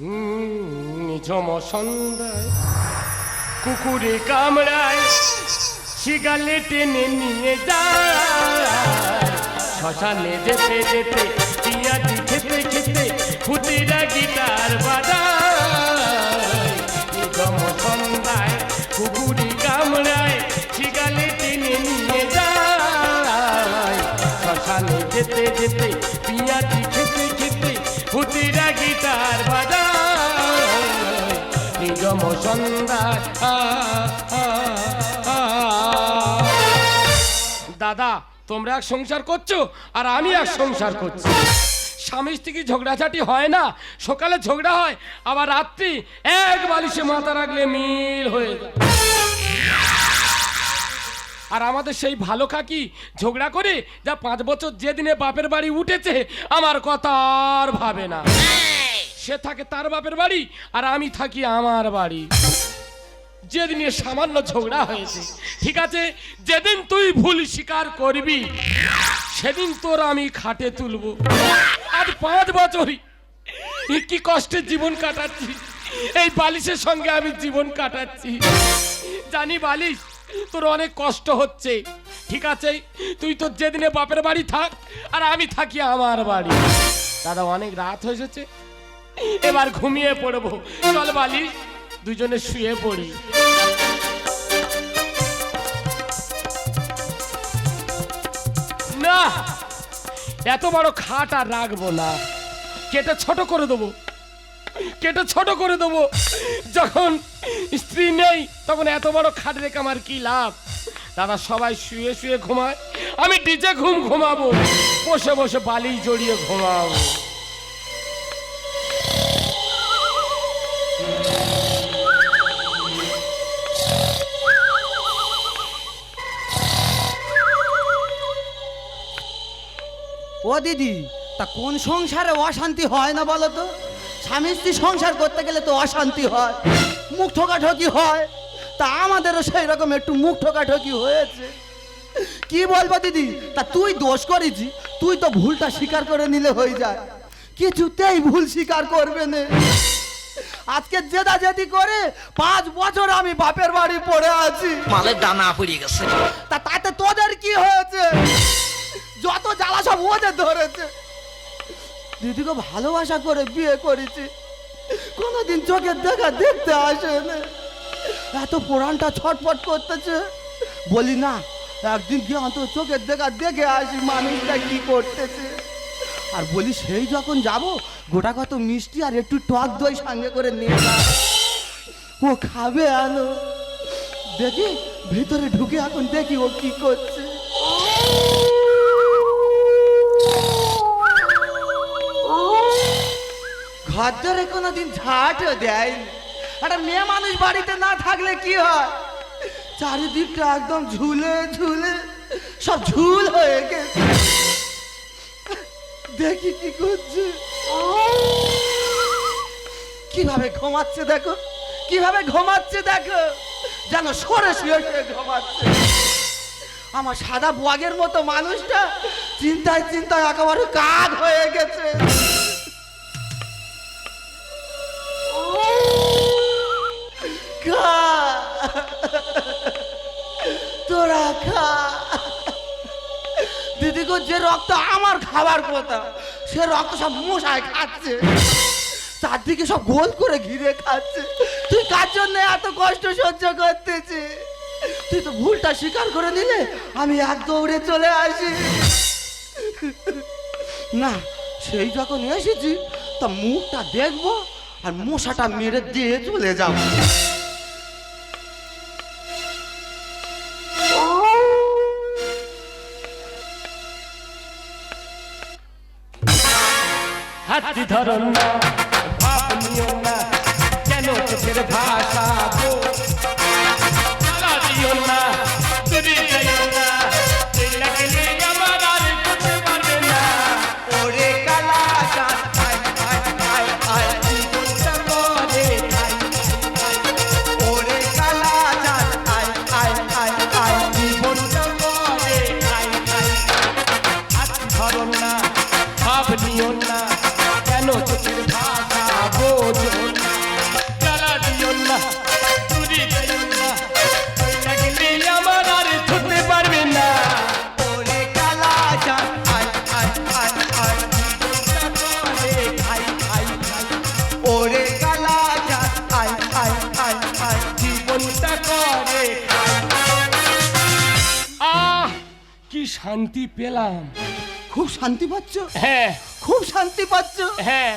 নিঝম সন্ধ্যায় কুকুরে কামড়ায়, শিগালে টেনে নিয়ে যায়। শ্মশানে যেতে যেতে, পিয়াজি খেতে খেতে খুদিরা গিটার বাজায় নিঝম সন্ধ্যায় কুকুরে কামড়ায়, শিগালে টেনে নিয়ে যায়। শ্মশানে যেতে যেতে দাদা, তোমরা এক সংসার করছ আর আমি এক সংসার করছি। স্বামী স্ত্রী ঝগড়াঝাটি হয় না, সকালে ঝগড়া হয়, আবার রাত্রি এক বালিশে মাথা রাখলে মিল হয়ে আর আমাদের সেই ভালো কাকি ঝগড়া করে যা পাঁচ বছর যেদিনে বাপের বাড়ি উঠেছে, আমার কথা আর ভাবে না। সে থাকে তার বাপের বাড়ি আর আমি থাকি আমার বাড়ি। যেদিনে সামান্য ঝগড়া হয়েছে, ঠিক আছে? যেদিন তুই ভুল স্বীকার করবি, সেদিন তোর আমি খাটে তুলবো। আজ পাঁচ বছরই কি কষ্টের জীবন কাটাচ্ছি। এই বালিশের সঙ্গে আমি জীবন কাটাচ্ছি। জানি বালিশ, তোর অনেক কষ্ট হচ্ছে, ঠিক আছে? তুই তো যেদিনে বাপের বাড়ি থাক, আর আমি থাকি আমার বাড়ি। দাদা, অনেক রাত হয়ে এবার ঘুমিয়ে পড়ব। চল বালিশ। দুজনে শুয়ে পড়ি। না, এত বড় খাট আর রাখব না। কেটে ছোট করে দেবো। কেটে ছোট করে দেবো। যখন স্ত্রী নেই, তখন এত বড় খাট রেখে আমার কি লাভ? দাদা সবাই শুয়ে শুয়ে ঘুমায়, আমি ডিজে ঘুম ঘুমাবো, বসে বসে বালি জড়িয়ে ঘুমাবো। ও দিদি তা কোন সংসারে অশান্তি হয় না বলো তো? স্বামী স্ত্রী সংসার করতে গেলে তো অশান্তি হয় মুখ ঠোকাঠকি হয়। তা আমাদেরও সেই রকম একটু মুখ ঠোকাঠকি হয়েছে। কি বলব দিদি তা তুই দোষ করেছি তুই তো ভুলটা স্বীকার করে নিলে হয়ে যায়। কিছুতেই ভুল স্বীকার করবে না। আজকে জেদা জেদি করে পাঁচ বছর আমি বাপের বাড়ি পড়ে আছি। মালের ডানা পড়ে গেছে। তা তাতে তোদের কি হয়েছে? যত জ্বালা সব ওদের ধরেছে। দিদিকে ভালোবাসা করে বিয়ে করেছি। কোনোদিন চোখের দেখা দেখতে আসে না এত পুরানটা ছটফট করতেছে। বলি, না, একদিন গিয়ে অন্তত চোখের দেখা দেখে আসি মানুষটা কি করতেছে। আর বলি, সেই যখন যাব, গোটা কত মিষ্টি আর একটু টক দই সঙ্গে করে নিয়ে। ও খাবে আলো। দেখি, ভিতরে ঢুকে এখন দেখি ও কি করছে। ধরে কোনোদিন ঝাঁটও দেয়নি। একটা মেয়ে মানুষ বাড়িতে না থাকলে কি হয়? চারিদিকটা একদম ঝুলে ঝুলে সব ঝুল হয়ে গেছে। দেখি কি করছে। কীভাবে ঘুমাচ্ছে দেখো? কীভাবে ঘুমাচ্ছে দেখো? যেন সরে শুয়ে শুয়ে ঘুমাচ্ছে। আমার সাদা বগের মতো মানুষটা চিন্তায় চিন্তায় একেবারে কাক হয়ে গেছে। তোরা খা দিদি গো, যে রক্ত আমার খাবার কথা, সে রক্ত সব মশায় খাচ্ছে। চারদিকে সব গোল করে ঘিরে খাচ্ছে। তুই কার জন্য এত কষ্ট সহ্য করতেছি তুই তো ভুলটা স্বীকার করে নিলে আমি এক দৌড়ে চলে আসি। না, সেই যখন এসেছি, তা মুখটা দেখব আর মশাটা মেরে দিয়ে চলে যাব। ধরন না। শান্তি পাচ্ছ? হ্যাঁ। খুব শান্তি পাচ্ছ? হ্যাঁ।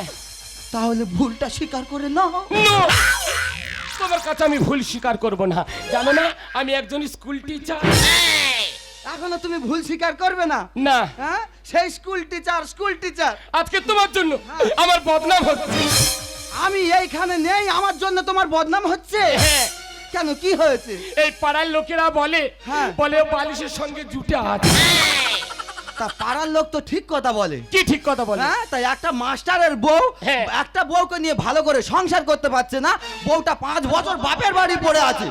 তাহলে ভুলটা স্বীকার করে নাও! তোমার কাছে আমি ভুল স্বীকার করব না। জানো না আমি একজন স্কুল টিচার। এখনও তুমি ভুল স্বীকার করবে না? না। হ্যাঁ? সেই স্কুল টিচার স্কুল টিচার। আজকে তোমার জন্য আমার বদনাম হচ্ছে। আমি এইখানে নেই আমার জন্য তোমার বদনাম হচ্ছে? হ্যাঁ। কেন কি হয়েছে? এই পাড়ার লোকেরা বলে হ্যাঁ। বলে বালিশের সঙ্গে জুটে আছে। তা পাড়ার লোক তো ঠিক কথা বলে। কি ঠিক কথা বলে? হ্যাঁ তাই একটা মাস্টারের বউ হ্যাঁ। একটা বউকে নিয়ে ভালো করে সংসার করতে পারছে না বউটা পাঁচ বছর বাপের বাড়ি পড়ে আছে।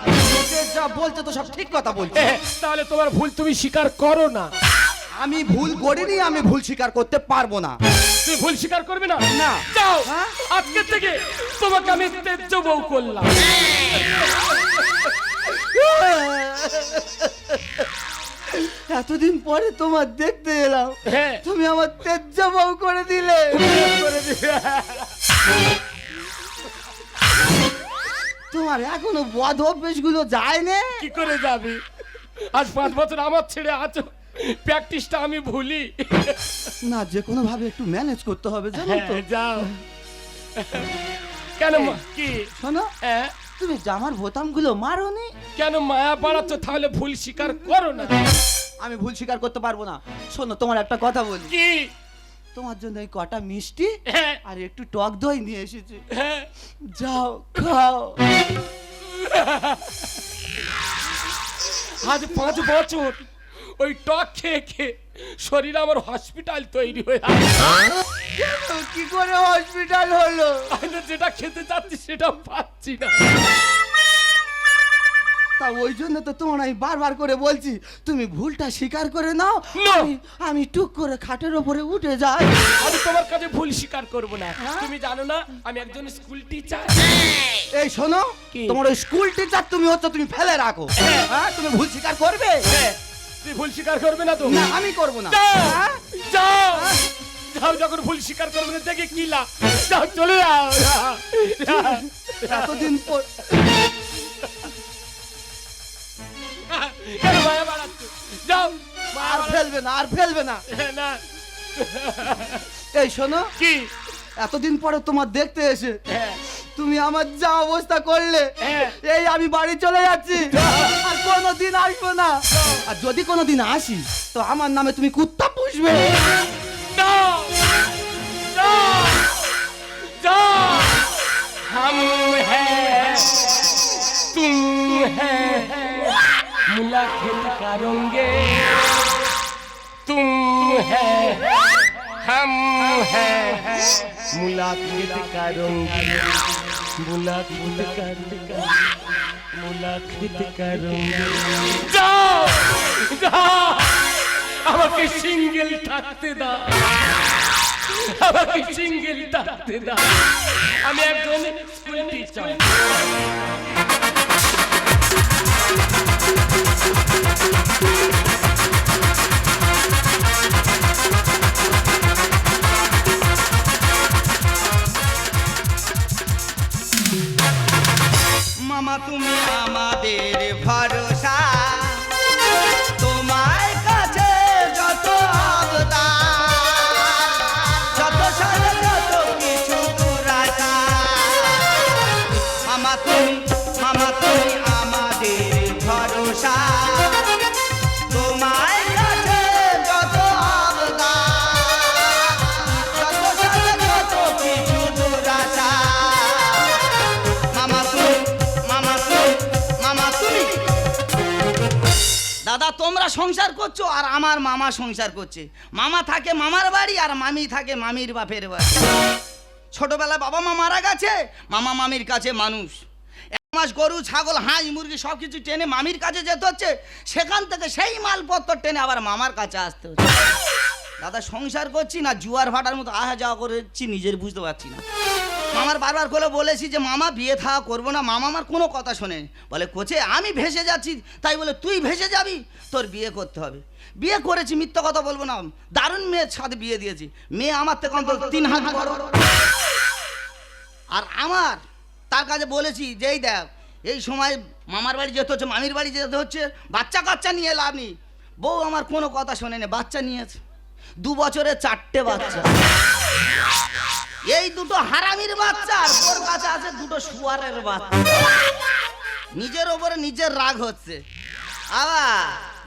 যা বলছে তো সব ঠিক কথা বলছে। হ্যাঁ, তাহলে তোমার ভুল তুমি স্বীকার করো না। আমি ভুল করিনি আমি ভুল স্বীকার করতে পারব না। তুমি ভুল স্বীকার করবে না? না। যাও হ্যাঁ? আজকে থেকে তোমাকে আমি তেজ্য বউ করলাম। এতদিন পরে তোমার দেখতে এলাম। হ্যাঁ। তুমি আমার তেজ্জ বউ করে দিলে। করে। তোমার এখনও বদ অভ্যেসগুলো যায় না। কি করে যাবে? আজ পাঁচ বছর আমার ছেড়ে আছো প্র্যাকটিসটা আমি ভুলি। না যে কোনো ভাবে একটু ম্যানেজ করতে হবে জানো তো। হ্যাঁ, যাও। কেন মা- কি? শোনো হ্যাঁ? তুমি জামার বোতামগুলো মারোনি। কেন মায়া বাড়াচ্ছ তাহলে ভুল স্বীকার করো না। আমি ভুল স্বীকার করতে পারব না। শোনো তোমার একটা কথা বলি। কি? তোমার জন্য এই কটা মিষ্টি হ্যাঁ। আর একটু টক দই নিয়ে এসেছি। হ্যাঁ। যাও খাও। আজ পাঁচ বছর ওই টক খেয়ে খেয়ে শরীর আমার হসপিটাল তৈরি হয়ে কি করে হসপিটাল হলো? যেটা খেতে চাচ্ছি সেটা পাচ্ছি না। তা ওই জন্য তো তোমার আমি বারবার করে বলছি তুমি ভুলটা স্বীকার করে নাও আমি আমি টুক করে খাটের ওপরে উঠে যাই। আমি তোমার কাছে ভুল স্বীকার করব না। হ্যাঁ? তুমি জানো না আমি একজন স্কুল টিচার এই শোনো কি? তোমার ওই স্কুল টিচার তুমি হচ্ছে তুমি ফেলে রাখো। হ্যাঁ। হ্যাঁ তুমি ভুল স্বীকার করবে? তুই ভুল স্বীকার করবে না তো না আমি করব না। যাও হ্যাঁ? যাও। যাও যখন ভুল স্বীকার করবে না দেখে কি লাভ। যাও চলে যাও যাও, যাও। এতদিন পর কেন মায়া বাড়াচ্ছ যাও মায়া আর বাড়াচ্ছ। ফেলবে না আর ফেলবে না না এই শোনো কি এতদিন পরে তোমার দেখতে এসে হ্যাঁ তুমি আমার যা অবস্থা করলে হ্যাঁ। এই আমি বাড়ি চলে যাচ্ছি আর কোনোদিন আসবো না আর যদি কোনোদিন আসি তো আমার নামে তুমি কুত্তা পুষবে जाओ जाओ जाओ हम हैं तुम है मुलाकात करेंगे तुम है हम है मुलाकात करेंगे मुलाकात करेंगे मुलाकात करेंगे जाओ जाओ আমাকে সিঙ্গেল থাকতে দাও আমাকে সিঙ্গেল থাকতে দাও আমি একজন স্কুল টিচার মামা তুমি আমাদের ভরসা সংসার করছ আর আমার মামা সংসার করছে। মামা থাকে মামার বাড়ি আর মামি থাকে মামির বাপের বাড়ি। ছোটবেলায় বাবা মা মারা গেছে, মামা মামির কাছে মানুষ। এক মাস গরু, ছাগল, হাঁস, মুরগি সব কিছু টেনে মামির কাছে যেতে হচ্ছে, সেখান থেকে সেই মালপত্র টেনে আবার মামার কাছে আসতে হচ্ছে। দাদা, সংসার করছি না, জুয়ার ভাটার মতো আহা যাওয়া করেছি, নিজের বুঝতে পারছি না। মামার বারবার করে বলেছি যে, মামা, বিয়ে থাকা করব না। মামা আমার কোনো কথা শোনে বলে, কোচে, আমি ভেসে যাচ্ছি। তাই বলে, তুই ভেসে যাবি? তোর বিয়ে করতে হবে। বিয়ে করেছি, মিথ্যা কথা বলব না। দারুণ মেয়ের সাথে বিয়ে দিয়েছি। মেয়ে আমার থেকে অন্তত তিন হাত বড়। আর আমার, তার কাছে বলেছি যেই দেখ, এই সময় মামার বাড়ি যেতে হচ্ছে, মামির বাড়ি যেতে হচ্ছে বাচ্চা কাচ্চা নিয়ে লাভ নেই। বউ আমার কোনো কথা শোনে শোনেনি বাচ্চা নিয়েছে। দু বছরে চারটে বাচ্চা। এই দুটো হারামির বাচ্চা আর ওর কাছে আছে দুটো শুয়ারের বাচ্চা। নিজের ওপরে নিজের রাগ হচ্ছে। আবা,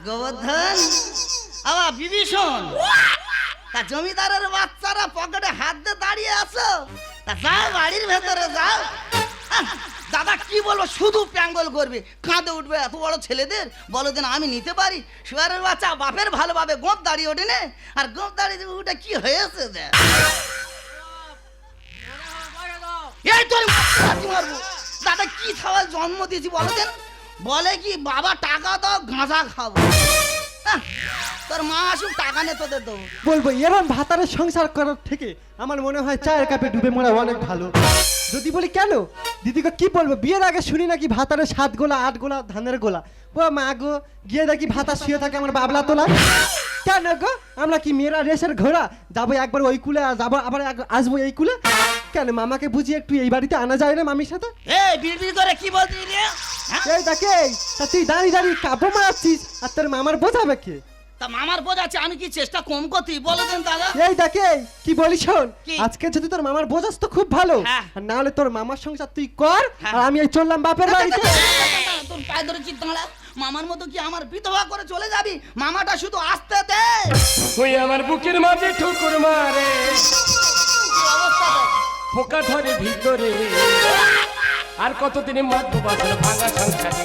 গোবর্ধন, আবা, বিভীষণ। তা জমিদারের বাচ্চারা পকেটে হাত দিয়ে দাঁড়িয়ে আছো? তা যাও বাড়ির ভেতরে যাও। দাদা কি বলব, শুধু প্যাঙ্গল করবে। কাঁদে উঠবে এত বড় ছেলেদের? বলো দেন আমি নিতে পারি? শুয়ারের বাচ্চা বাপের ভালোভাবে গোপ দাঁড়িয়ে ওঠে নে আর গোপ দাঁড়িয়ে উঠে কি হয়েছে দাদা, কি খাওয়ার জন্ম দিয়েছি বলো দেন বলে কি, বাবা, টাকা দাও, গাঁজা খাব। তোর মা আসুক, টাকা নে তোদের দেবো। বলব, এরম ভাতারের সংসার করার থেকে আমার মনে হয় চায়ের কাপে ডুবে মরা অনেক ভালো। যদি বলি কেন? দিদিকে কি বলব? বিয়ের আগে শুনি নাকি ভাতারে সাত গোলা আট গোলা ধানের গোলা? ও মা গো গিয়ে দেখি ভাতা শুয়ে থাকে আমার বাবলা তোলা কেন গো? আমরা কি মেয়েরা রেসের ঘোড়া? যাব একবার ওই কুলে আর যাব আবার আসব এই কুলে? কেন মামাকে বুঝিয়ে একটু এই বাড়িতে আনা যায় না মামির সাথে? এই বিড়বিড় করে কি বলছিস রে? এই দেখে তা তুই দাঁড়িয়ে দাঁড়িয়ে কাব্য মারাচ্ছিস আর তোর মামার বোঝাবে কে? তা মামার বোঝাচ্ছে আমি কি চেষ্টা কম করতি? বলে দেন দাদা। এই দেখে কি বলি শোন? কি? আজকে যদি তোর মামার বোঝাস তো খুব ভালো। হ্যাঁ। আর না হলে তোর মামার সংসার তুই কর হ্যাঁ। আর আমি এই চললাম বাপের বাড়িতে। তোর পায়ে ধরে দাঁড়া। মামার মতো কি আমার বিধবা করে চলে যাবি? মামাটা শুধু আসতে দে ওই আমার বুকের মাঝে ঠুকুর মারে। পোকা ধরে ভিতরে। আর কতদিনে মারবো বাসন ভাঙা সংসারে?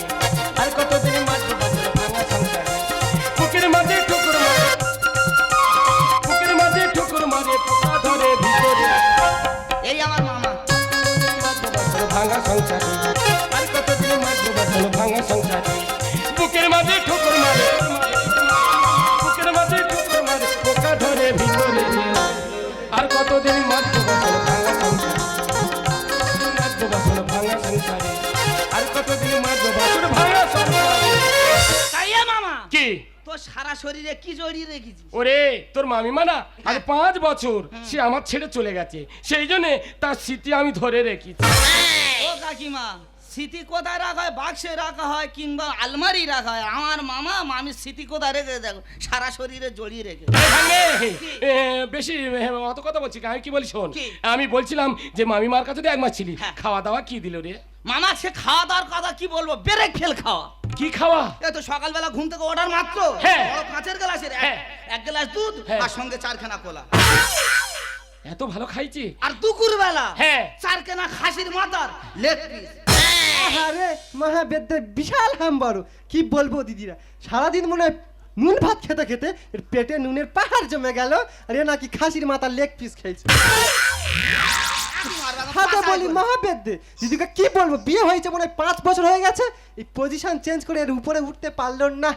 আর কতদিনে বাসন ভাঙা সংসার। আর কতদিন মারবো বাসন ভাঙা সংসারে? শরীরে কি জড়িয়ে রেখেছিস ওরে তোর মামিমা না আজ পাঁচ বছর সে আমার ছেড়ে চলে গেছে। সেই জন্যে তার স্মৃতি আমি ধরে রেখেছি। ও কাকিমা স্মৃতি কোথায় রাখা হয়? বাক্সে রাখা হয় কিংবা আলমারি রাখা হয়? আমার মামা মামির স্মৃতি কোথায় রেখে দেখো সারা শরীরে জড়িয়ে রেখে এ, বেশি এ, অত কথা বলছি না, আমি কি বলি শোন? আমি বলছিলাম যে মামিমার কাছে তো এক মাস ছিলি। হ্যাঁ। খাওয়া দাওয়া কি দিল রে? মামা সে খাওয়া দাওয়ার কথা কি বলব? বেড়ে ফেল খাওয়া। কি খাওয়া? এ তো সকালবেলা ঘুম থেকে ওঠার মাত্র। হ্যাঁ। বড় কাঁচের গ্লাসের এক- হ্যাঁ। এক গ্লাস দুধ হ্যাঁ। আর সঙ্গে চারখানা কোলা। এত ভালো খাইছি। আর দুপুর বেলা হ্যাঁ। চারখানা খাসির মাথার লেগ পিস। আরে মহাবেদ্যে বিশাল হাম বড় কি বলব দিদিরা? সারাদিন মনে হয় নুন ভাত খেতে খেতে পেটে নুনের পাহাড় জমে গেল। আর এ নাকি খাসির মাথার লেগ পিস খেয়েছে। হাতে বলি মহাবেদ্যে দিদিকে কি বলব? বিয়ে হয়েছে মনে হয় পাঁচ বছর হয়ে গেছে। এই পজিশন চেঞ্জ করে এর উপরে উঠতে পারল না।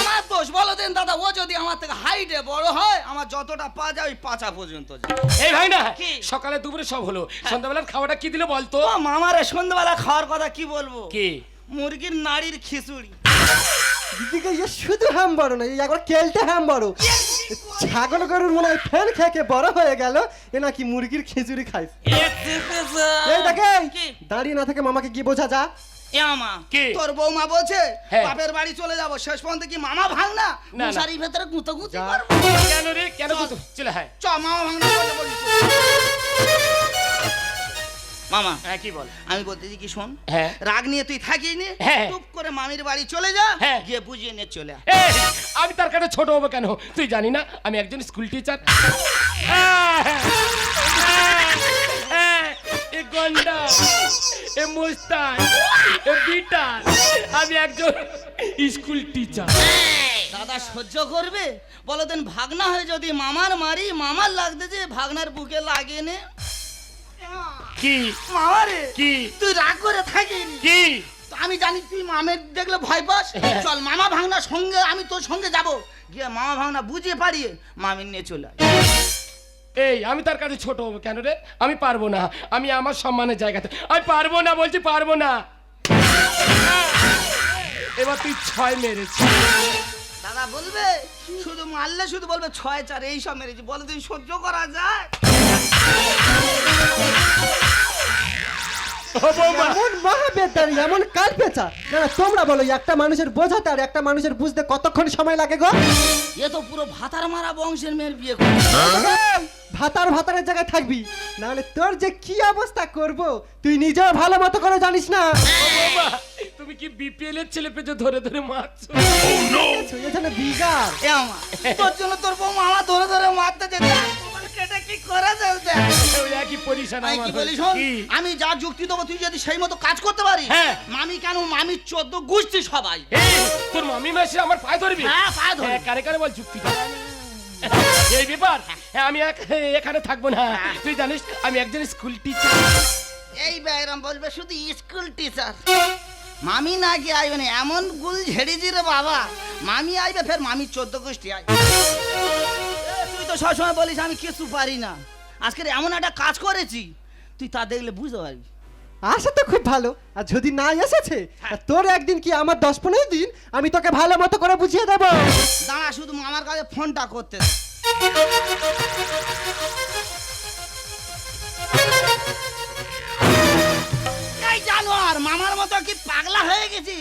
আমার দোষ বলো দেন দাদা ও যদি আমার থেকে হাইটে বড় হয় আমার যতটা পা যায় ওই পাচা পর্যন্ত যায়। এই ভাই না কি? সকালে দুপুরে সব হলো। সন্ধ্যাবেলার খাওয়াটা কি দিল বলতো? ও মামারে সন্ধ্যাবেলা খাওয়ার কথা কি বলব? কি? মুরগির নাড়ির খিচুড়ি। দিদিকে ইয়ে শুধু হাম বড় না একবার কেলটে হাম বড় ছাগল গরুর মনে হয় ফ্যান খেয়ে বড় হয়ে গেল এ নাকি মুরগির খিচুড়ি খাইছে। এই দেখে কি? দাঁড়িয়ে না থেকে মামাকে গিয়ে বোঝা যা কি? তোর বৌমা বলছে হ্যাঁ। বাপের বাড়ি চলে যাব শেষ পর্যন্ত কি মামা ভাঙ না। মশারির ভেতরে গুঁতো গুঁতি কেন রে? কেন চলে। হ্যাঁ চ মামা ভাঙ না বলে বলিস মামা হ্যাঁ কি বল? আমি বলতেছি কি শোন হ্যাঁ। রাগ নিয়ে তুই থাকিস নি হ্যাঁ। টুপ করে মামির বাড়ি চলে যা হ্যাঁ। গিয়ে বুঝিয়ে নিয়ে চলে আমি তার কাছে ছোট হব কেন? তুই জানি না আমি একজন স্কুল টিচার এ গন্ডা এ মুস্তান এ বিটার আমি একজন স্কুল টিচার দাদা সহ্য করবে? বলো দেন ভাগনা হয়ে যদি মামার মারি মামার লাগতে যে ভাগনার বুকে লাগে নে কি? মামারে কি? তুই রাগ করে থাকিস? কি? আমি জানি তুই মামের দেখলে ভয় পাস। হ্যাঁ। চল মামা ভাঙনা সঙ্গে আমি তোর সঙ্গে যাব। গিয়ে মামা ভাঙনা বুঝিয়ে পারিয়ে মামির নিয়ে চলে এই আমি তার কাছে ছোট হব কেন রে? আমি পারব না। আমি আমার সম্মানের জায়গাতে। আমি পারব না বলছি পারব না। এবার তুই ছয় মেরেছিস। দাদা বলবে? শুধু মারলে শুধু বলবে ছয় চার এই সব মেরেছি। বলে তুই সহ্য করা যায়? এমন মহাবেদারি এমন কাল পেঁচা না না, তোমরা বলো একটা মানুষের বোঝাতে আর একটা মানুষের বুঝতে কতক্ষণ সময় লাগে গো? এ তো পুরো ভাতার মারা বংশের মেয়ের বিয়ে ভাতার ভাতারের জায়গায় থাকবি। নাহলে তোর যে কি অবস্থা করব তুই নিজেও ভালো মতো করে জানিস না। তুমি কি বিপিএল এর ছেলে পেজে ধরে ধরে মারছো? এখানে বিগার তোর জন্য তোর বৌমা আমার ধরে ধরে মারতে যেতে। কি একই আমি কি? বলি আমি যা যুক্তি দেবো তুই যদি সেই মতো কাজ করতে পারিস হ্যাঁ। মামি কেন? মামি চোদ্দ গুষ্টি সবাই। তোর মামি মাসি আমার পায়ে ধরবি? হ্যাঁ, পায়ে। হ্যাঁ, কারে কারে বল যুক্তি এই ব্যাপার হ্যাঁ, আমি এক- এখানে থাকব না। তুই জানিস আমি একজন স্কুল টিচার এই ব্যায়াম বলবে শুধু স্কুল টিচার মামি না কি আইবে না এমন গুল ঝেড়েছি রে বাবা। মামি আইবে ফের মামি চোদ্দ গোষ্ঠী আইবে। তো সবসময় বলিস আমি কিছু পারি না। আজকে এমন একটা কাজ করেছি তুই তা দেখলে বুঝতে পারবি। আসা তো খুব ভালো। আর যদি না এসেছে তা তোর একদিন কি আমার দশ পনেরো দিন আমি তোকে ভালো মতো করে বুঝিয়ে দেবো। দাঁড়া শুধু মামার কাছে ফোনটা করতে মামার মতো কি পাগলা হয়ে গেছি?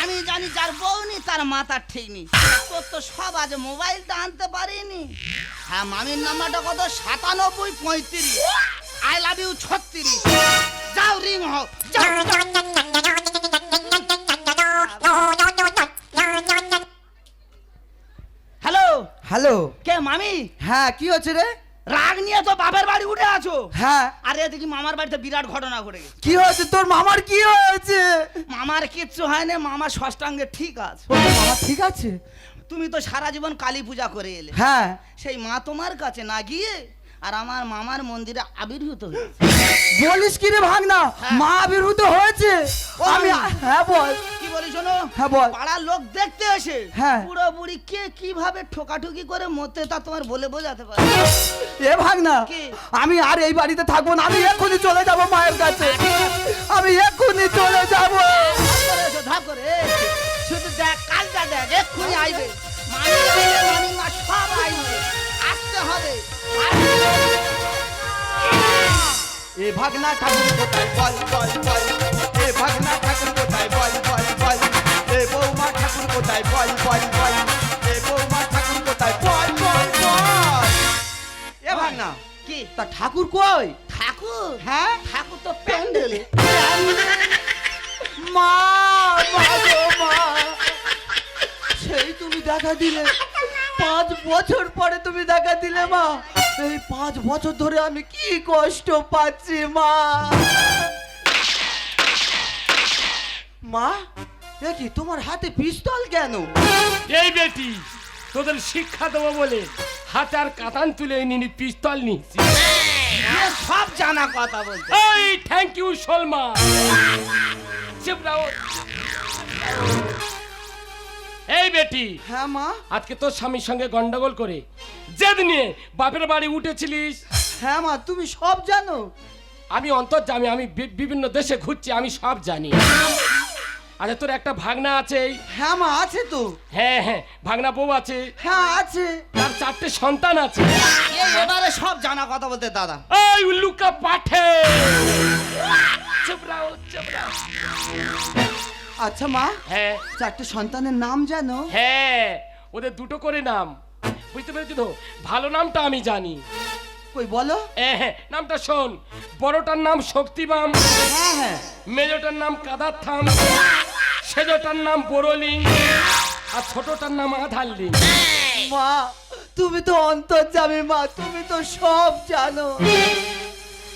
আমি জানি যার বউ নি তার মাথার ঠিক নেই। তোর তো সব আছে মোবাইলটা আনতে পারিনি। হ্যাঁ মামির নাম্বারটা কত? সাতানব্বই পঁয়ত্রিশ। আই লাভ ইউ ছত্রিশ। যাও রিং যাও। Hello hello. কে মামি? হ্যাঁ কি হচ্ছে রে? রাগ নিয়ে তো বাপের বাড়ি উঠে আছো। হ্যাঁ। আরে দেখি মামার বাড়িতে বিরাট ঘটনা ঘটে গেছে। কি হয়েছে? তোর মামার কি হয়েছে? মামার কিচ্ছু হয়নি মামা ষষ্ঠাঙ্গে ঠিক আছে। মামা ঠিক আছে? তুমি তো সারা জীবন কালী পূজা করে এলে। হ্যাঁ। সেই মা তোমার কাছে না গিয়ে আর আমার মামার মন্দিরে আবির্ভূত হয়েছে। বলিস কি রে ভাগনা? হ্যাঁ। মা আবির্ভূত হয়েছে? আমি হ্যাঁ বল। বলি শোনো হ্যাঁ, বল। পাড়ার লোক দেখতে এসে হ্যাঁ। পুরো বুড়ি কে কীভাবে ঠোকাঠুকি করে মরতে তা তোমার বলে বোঝাতে পারে। এ ভাগনা কি? আমি আর এই বাড়িতে থাকব না আমি এক্ষুনি চলে যাব মায়ের কাছে। আমি এক্ষুনি চলে যাব। ধাপ করে শুধু দেখ কালটা দেখ এক্ষুনি আইবে। সব আসতে হবে। এ ভাগনা ঠাকুর কোথায় বল বল বল। এ ভাগনা ঠাকুর কোথায় বল। ঠাকুর কই ঠাকুর হ্যাঁ ঠাকুর তো প্যান্ডেলে মা সেই তুমি দেখা দিলে পাঁচ বছর পরে তুমি দেখা দিলে মা এই পাঁচ বছর ধরে আমি কি কষ্ট পাচ্ছি মা মা কি তোমার হাতে পিস্তল কেন? এই বেটি তোদের শিক্ষা দেবো বলে হাতে আর কাতান তুলে নিনি পিস্তল নিচ্ছি সব জানা কথা বলতে। এই থ্যাংক ইউ সলমা এই বেটি হ্যাঁ মা? আজকে তোর স্বামীর সঙ্গে গন্ডগোল করে জেদ নিয়ে বাপের বাড়ি উঠেছিলিস। হ্যাঁ মা তুমি সব জানো। আমি অন্তর্জামি আমি বিভিন্ন দেশে ঘুরছি আমি সব জানি। আচ্ছা তোর একটা ভাগনা আছে হ্যাঁ মা আছে তো। হ্যাঁ হ্যাঁ ভাগনা বউ আছে। হ্যাঁ আছে। তার চারটে সন্তান আছে। এবারে সব জানা কথা বলতে দাদা। এই উল্লুকা পাঠে। আচ্ছা মা হ্যাঁ। চারটে সন্তানের নাম জানো হ্যাঁ ওদের দুটো করে নাম। বুঝতে পেরেছি তো? ভালো নামটা আমি জানি। কই বলো? নামটা শোন। বড়টার নাম শক্তিবাম হ্যাঁ হ্যাঁ। মেজোটার নাম কাদার থাম সেজোটার নাম বোরলিং আর ছোটটার নাম আধারলিং। মা তুমি তো অন্তর্জামী মা তুমি তো সব জানো।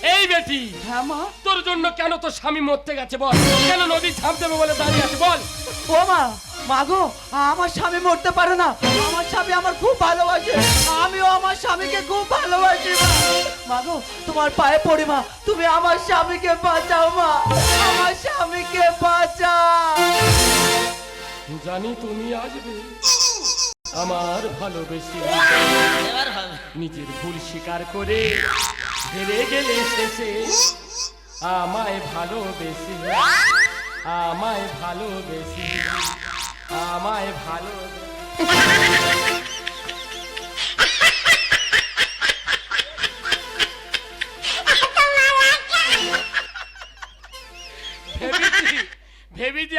এই বেটি। হ্যাঁ মা? তোর জন্য কেন তোর স্বামী মরতে গেছে বল? কেন নদী ঝাঁপ দেবে বলে দাঁড়িয়ে আছে বল? ও মা মা গো আমার স্বামী মরতে পারে না। আমার স্বামী আমার খুব ভালোবাসে। আমিও আমার স্বামীকে খুব ভালোবাসি মা। মা তোমার পায়ে পড়ি মা। তুমি আমার স্বামীকে বাঁচাও মা। আমার স্বামীকে বাঁচাও। জানি তুমি আসবে। আমার ভালোবেসে নিজের ভুল স্বীকার করে হেরে গেলে শেষে। আমায় ভালোবেসে। আমায় ভালোবেসে। আমায় ভালো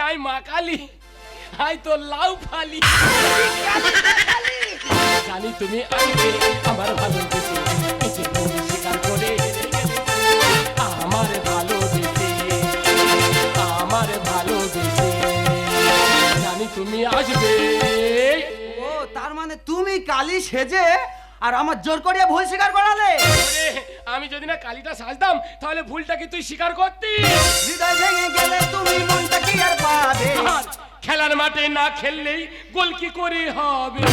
আই মা কালী। আই তো লাউ ফালি। জানি তুমি আমার ভালো তুমি আসবে। ও তার মানে তুমি কালি সেজে আর আমার জোর করিয়া ভুল স্বীকার করালে? আমি যদি না কালিটা সাজতাম তাহলে ভুলটা কি তুই স্বীকার করতি? হৃদয় ভেঙে গেলে তুমি মনটা কি আর পাবে? খেলার মাঠে না খেললেই গোল কি করে হবে?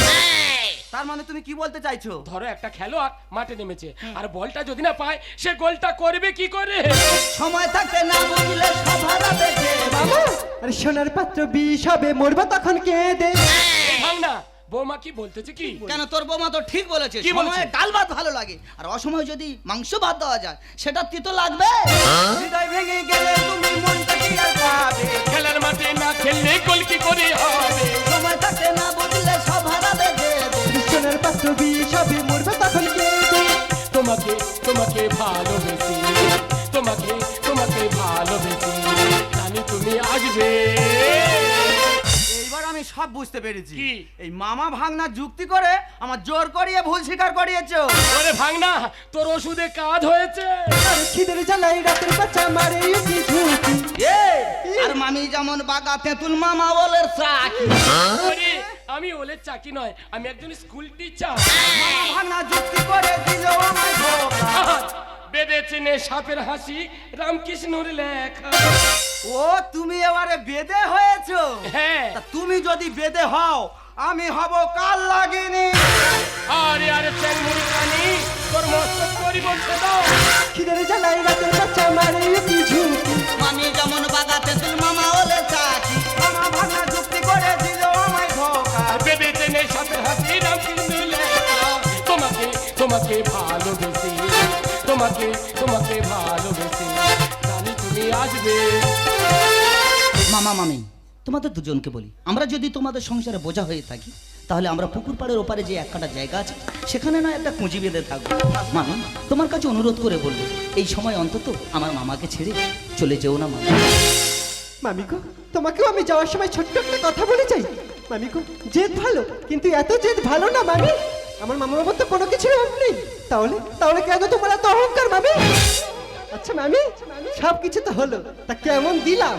তার মানে তুমি কি বলতে চাইছো? ধরো একটা খেলোয়াড় মাঠে নেমেছে আর বলটা যদি না পায় সে গোলটা করবে কি করে? সময় থাকতে না বুঝলে সব হারাবে যে বাবা আরে সোনার পাত্র বিষ হবে মরবা তখন কেঁদে। ভাঙ না বৌমা কি বলতেছে কি? কেন তোর বৌমা তো ঠিক বলেছে কি সময়ে ডাল ভাত ভালো লাগে আর অসময়ে যদি মাংস ভাত দেওয়া যায় সেটা তিতো লাগবে? হৃদয় ভেঙে গেলে তুমি মনটা কি আর পাবে খেলার মাঠে না খেললে গোল কি করে হবে? সময় থাকতে না যে বিষ হবে মরবা তখন কেঁদে তোমাকে তোমাকে ভালোবেসি তোমাকে তোমাকে ভালোবেসি জানি তুমি আসবে। এইবার আমি সব বুঝতে পেরেছি। কি? এই মামা ভাঙনা যুক্তি করে আমার জোর করিয়ে ভুল স্বীকার করিয়েছো। ওরে ভাঙ না তোর ওষুধে কাজ হয়েছে। আর খিদের জ্বালাই রাতের বাচ্চা মারে উঠি ঝুঁকি। এ, আর মামি যেমন বাগা তেঁতুল মামা বলে চাকি। ওরে আমি ওলের চাকি নয় আমি একজন স্কুল টিচার ভাঙনা যুক্তি করে দিল আমায় ধোকা। বেঁধেছে নে সাপের হাসি রামকৃষ্ণর লেখা। ও তুমি এবারে বেদে হয়েছো? হ্যাঁ। তা তুমি যদি বেদে হও আমি হব কাল লাগিনি আরে আরে চ্যাংমুড়ি কানি তোর মস্তক বলছে দাও। খিদের জ্বালাই রাতের তোমাকে তোমাকে ভালোবেসে। জানি তুমি আসবে। মামা মামি তোমাদের দুজনকে বলি আমরা যদি তোমাদের সংসারে বোঝা হয়ে থাকি তাহলে আমরা পুকুর পাড়ের ওপারে যে এক কাটা জায়গা আছে সেখানে না একটা কুঁজি বেঁধে থাকব। মামি তোমার কাছে অনুরোধ করে বলব এই সময় অন্তত আমার মামাকে ছেড়ে চলে যেও না মামা। মামিকো তোমাকেও আমি যাওয়ার সময় ছোট্ট একটা কথা বলে চাই মামিকো জেদ ভালো কিন্তু এত জেদ ভালো না মামি। আমার মামা বাবার তো কোনো কিছুর অভাব নেই। তাহলে তাহলে কেন তোমার এত অহংকার মামি? আচ্ছা মামি সব কিছু তো হলো। তা কেমন দিলাম?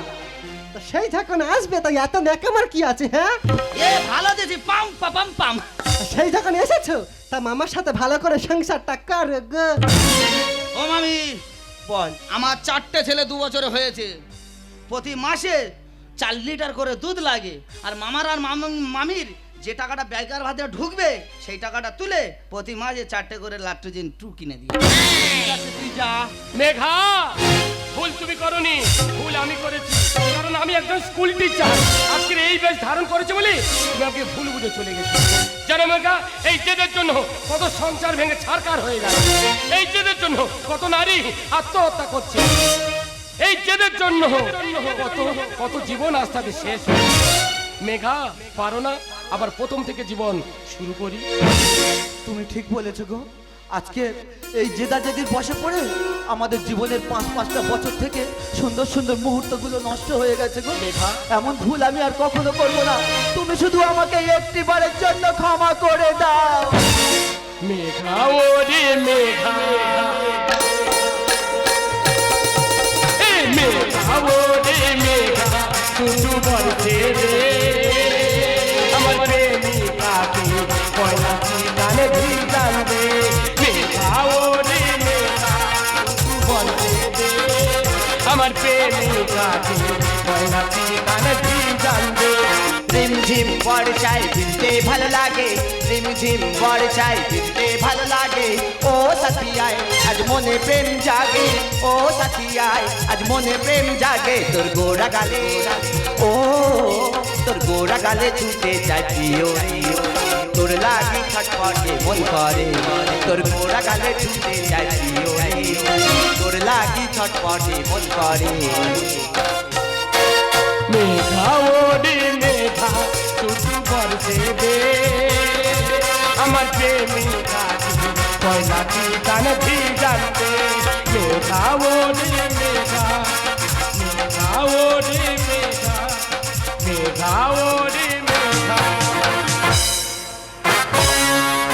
তা সেই যখন আসবে তাই এত ন্যাকামার কি আছে হ্যাঁ? এ ভালো দিদি পাম পাম পাম। সেই যখন এসেছ তা মামার সাথে ভালো করে সংসারটা কর ও মামি বল আমার চারটে ছেলে দু বছরে হয়েছে। প্রতি মাসে চার লিটার করে দুধ লাগে আর মামার আর মাম- মামির যে টাকাটা ব্যাগের ভাতে ঢুকবে, সেই টাকাটা তুলে প্রতি মাসে চারটে করে লাট্রোজেন টু কিনে দিই যা। মেঘা, ভুল তুমি করনি। ভুল আমি করেছি। কারণ আমি একজন স্কুল টিচার আজকের এই বেশ ধারণ করেছে বলে তুমি আমাকে ভুল বুঝে চলে গেছি। জানো মেঘা, এই জেদের জন্য কত সংসার ভেঙে ছারকার হয়ে গেল। এই জেদের জন্য কত নারী আত্মহত্যা করছে। এই জেদের জন্য কত কত জীবন আস্তে আস্তে শেষ। মেঘা, পারো না? আবার প্রথম থেকে জীবন শুরু করি। তুমি ঠিক বলেছ গো। আজকে এই জেদা জেদির বসে পড়ে আমাদের জীবনের পাঁচ পাঁচটা বছর থেকে সুন্দর সুন্দর মুহূর্তগুলো নষ্ট হয়ে গেছে গো। এমন ভুল আমি আর কখনো করব না। তুমি শুধু আমাকে একটি বারের জন্য ক্ষমা করে দাও। মেঘা ওরে মেঘা মেঘা ওরে মেঘা টুটু বলছে রে। রিমঝিম বর্ষায় ভিজতে ভালো লাগে রিমঝিম বর্ষায় ভিজতে ভালো লাগে ও সাথিয়ায় আজ মনে প্রেম জাগে ও সাথিয়ায় আজ মনে প্রেম জাগে তোর গোড়া গালে ও তোর গোড়া গালে ছুটে যায় প্রিয় প্রিয়। তোর লাগি ছটপটে মন করে তোর গোড়া গালে ছুটে যায় প্রিয় প্রিয়। তোর লাগি ছটপটে মন করে মেঘা ওরে মেঘা করতে দে আমার প্রেমিকা কয়লা কি গান ভি জানতে মেঘা ও রে মেঘা মেঘা রে মেঘা মেঘা রে